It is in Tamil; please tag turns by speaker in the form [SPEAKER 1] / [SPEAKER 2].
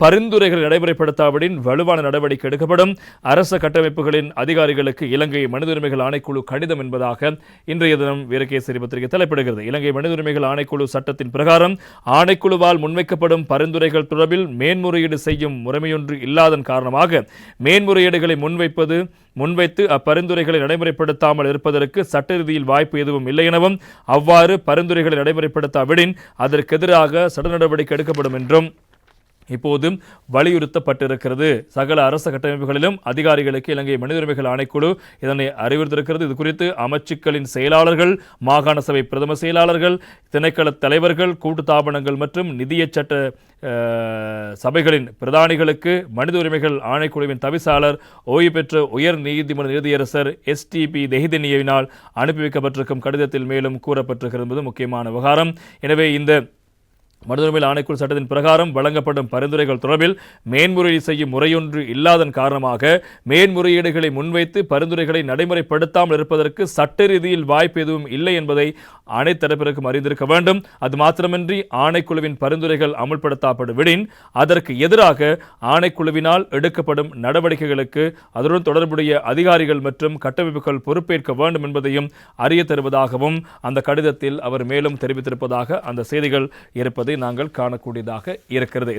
[SPEAKER 1] பரிந்துரைகள் நடைமுறைப்படுத்தாவிடின் வலுவான நடவடிக்கை எடுக்கப்படும். அரச கட்டமைப்புகளின் அதிகாரிகளுக்கு இலங்கை மனித உரிமைகள் ஆணைக்குழு கடிதம் என்பதாக இன்றைய தினம் வீரகேசரி பத்திரிகை தலைப்பிடுகிறது. இலங்கை மனித உரிமைகள் ஆணைக்குழு சட்டத்தின் பிரகாரம் ஆணைக்குழுவால் முன்வைக்கப்படும் பரிந்துரைகள் தொடர்பில் மேன்முறையீடு செய்யும் முறைமையொன்று இல்லாதன் காரணமாக மேன்முறையீடுகளை முன்வைப்பது முன்வைத்து அப்பரிந்துரைகளை நடைமுறைப்படுத்தாமல் இருப்பதற்கு சட்ட ரீதியில் வாய்ப்பு எதுவும் இல்லை எனவும் அவ்வாறு பரிந்துரைகளை நடைமுறைப்படுத்தாவிடின் அதற்கெதிராக சட்ட நடவடிக்கை எடுக்கப்படும் என்றும் இப்போது வலியுறுத்தப்பட்டிருக்கிறது. சகல அரசு கட்டமைப்புகளிலும் அதிகாரிகளுக்கு இலங்கை மனித உரிமைகள் ஆணைக்குழு இதனை அறிவுறுத்திருக்கிறது. இது குறித்து அமைச்சுக்களின் செயலாளர்கள் மாகாண சபை பிரதம செயலாளர்கள் திணைக்கள தலைவர்கள் கூட்டு தாபனங்கள் மற்றும் நிதிய சட்ட சபைகளின் பிரதானிகளுக்கு மனித உரிமைகள் ஆணைக்குழுவின் தவிசாளர் ஓய்வு பெற்ற உயர் நீதிமன்ற நீதியரசர் எஸ்டிபி தெஹிதனியவினால் அனுப்பி வைக்கப்பட்டிருக்கும் கடிதத்தில் மேலும் கூறப்பட்டிருக்கிறது என்பது முக்கியமான விவகாரம். எனவே இந்த மனிதஉரிமைகள் ஆணைக்குழு சட்டத்தின் பிரகாரம் வழங்கப்படும் பரிந்துரைகள் தொடர்பில் மேன்முறையீடு செய்யும் முறையொன்று இல்லாதன் காரணமாக மேன்முறையீடுகளை முன்வைத்து பரிந்துரைகளை நடைமுறைப்படுத்தாமல் இருப்பதற்கு சட்ட ரீதியில் வாய்ப்பு எதுவும் இல்லை என்பதை அனைத்து தரப்பிற்கும் அறிந்திருக்க வேண்டும். அது மாத்திரமின்றி ஆணைக்குழுவின் பரிந்துரைகள் அமுல்படுத்தப்படும் விடின் அதற்கு எதிராக ஆணைக்குழுவினால் எடுக்கப்படும் நடவடிக்கைகளுக்கு அதனுடன் தொடர்புடைய அதிகாரிகள் மற்றும் கட்டமைப்புகள் பொறுப்பேற்க வேண்டும் என்பதையும் அறிய தருவதாகவும் அந்த கடிதத்தில் அவர் மேலும் தெரிவித்திருப்பதாக அந்த செய்திகள் இருப்பது. நாங்கள் காணக்கூடியதாக இருக்கிறது. இந்த